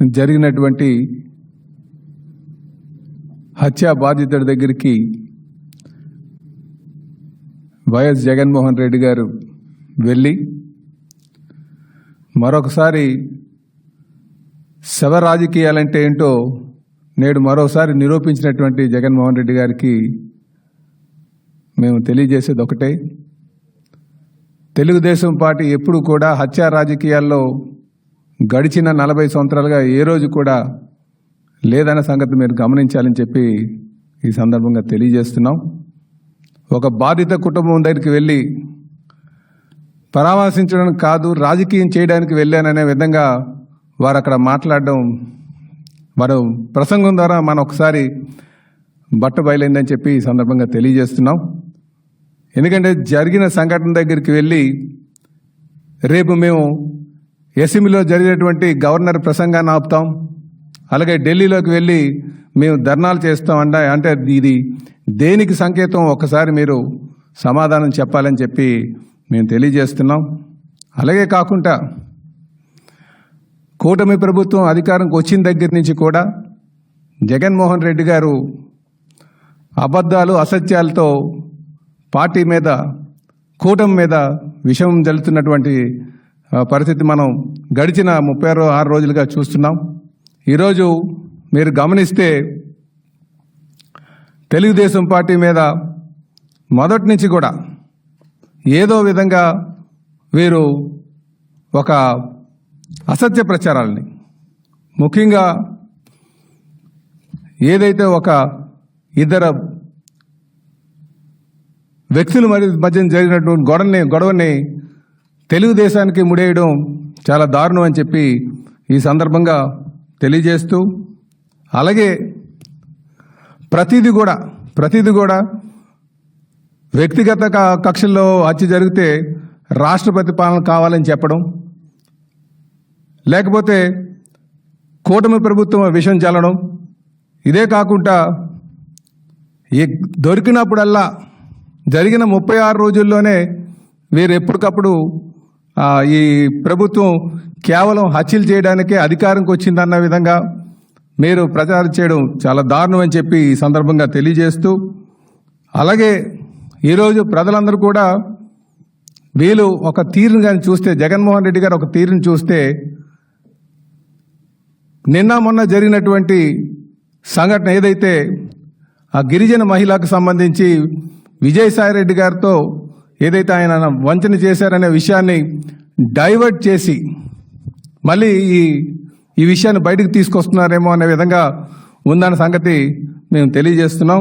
జరిగినటువంటి హత్యా బాధితుడి దగ్గరికి వైఎస్ జగన్మోహన్ రెడ్డి గారు వెళ్ళి మరొకసారి శవ రాజకీయాలంటే ఏంటో నేడు మరోసారి నిరూపించినటువంటి జగన్మోహన్ రెడ్డి గారికి మేము తెలియజేసేది ఒకటే. తెలుగుదేశం పార్టీ ఎప్పుడు కూడా హత్యా రాజకీయాల్లో గడిచిన నలభై సంవత్సరాలుగా ఏ రోజు కూడా లేదన్న సంగతి మీరు గమనించాలని చెప్పి ఈ సందర్భంగా తెలియజేస్తున్నాం. ఒక బాధిత కుటుంబం దగ్గరికి వెళ్ళి పరామర్శించడం కాదు రాజకీయం చేయడానికి వెళ్ళాననే విధంగా వారు అక్కడ మాట్లాడడం వారు ప్రసంగం ద్వారా మనం ఒకసారి బట్ట బయలైందని చెప్పి ఈ సందర్భంగా తెలియజేస్తున్నాం. ఎందుకంటే జరిగిన సంఘటన దగ్గరికి వెళ్ళి రేపు మేము అసెంబ్లీలో జరిగినటువంటి గవర్నర్ ప్రసంగాన్ని ఆపుతాం. అలాగే ఢిల్లీలోకి వెళ్ళి మేము ధర్నాలు చేస్తాం అంట. అంటే ఇది దేనికి సంకేతం? ఒకసారి మీరు సమాధానం చెప్పాలని చెప్పి మేము తెలియజేస్తున్నాం. అలాగే కాకుండా కూటమి ప్రభుత్వం అధికారంకి వచ్చిన దగ్గర నుంచి కూడా జగన్మోహన్ రెడ్డి గారు అబద్ధాలు అసత్యాలతో పార్టీ మీద కూటమి మీద విషం జల్లుతున్నటువంటి పరిస్థితి మనం గడిచిన ముప్పై ఆరు ఆరు రోజులుగా చూస్తున్నాం. ఈరోజు మీరు గమనిస్తే తెలుగుదేశం పార్టీ మీద మొదటి నుంచి కూడా ఏదో విధంగా వీరు ఒక అసత్య ప్రచారాలని ముఖ్యంగా ఏదైతే ఒక ఇద్దరు వ్యక్తుల మరి మధ్య జరిగినటువంటి గొడవని గొడవని తెలుగుదేశానికి ముడేయడం చాలా దారుణం అని చెప్పి ఈ సందర్భంగా తెలియజేస్తూ అలాగే ప్రతిదీ కూడా ప్రతిదీ కూడా వ్యక్తిగత కక్షల్లో హత్య జరిగితే రాష్ట్రపతి పాలన కావాలని చెప్పడం లేకపోతే కూటమి ప్రభుత్వం విషయం చల్లడం ఇదే కాకుండా ఈ దొరికినప్పుడల్లా జరిగిన ముప్పై ఆరు రోజుల్లోనే వీరు ఎప్పటికప్పుడు ఈ ప్రభుత్వం కేవలం హత్యలు చేయడానికే అధికారంకి వచ్చిందన్న విధంగా మీరు ప్రచారం చేయడం చాలా దారుణం అని చెప్పి ఈ సందర్భంగా తెలియజేస్తూ అలాగే ఈరోజు ప్రజలందరూ కూడా వీళ్ళు ఒక తీరును కానీ చూస్తే జగన్మోహన్ రెడ్డి గారు ఒక తీరును చూస్తే నిన్న మొన్న జరిగినటువంటి సంఘటన ఏదైతే ఆ గిరిజన మహిళకు సంబంధించి విజయసాయి రెడ్డి గారితో ఏదైతే ఆయన వంచన చేశారనే విషయాన్ని డైవర్ట్ చేసి మళ్ళీ ఈ ఈ విషయాన్ని బయటకు తీసుకొస్తున్నారేమో అనే విధంగా ఉందన్న సంగతి మేము తెలియజేస్తున్నాం.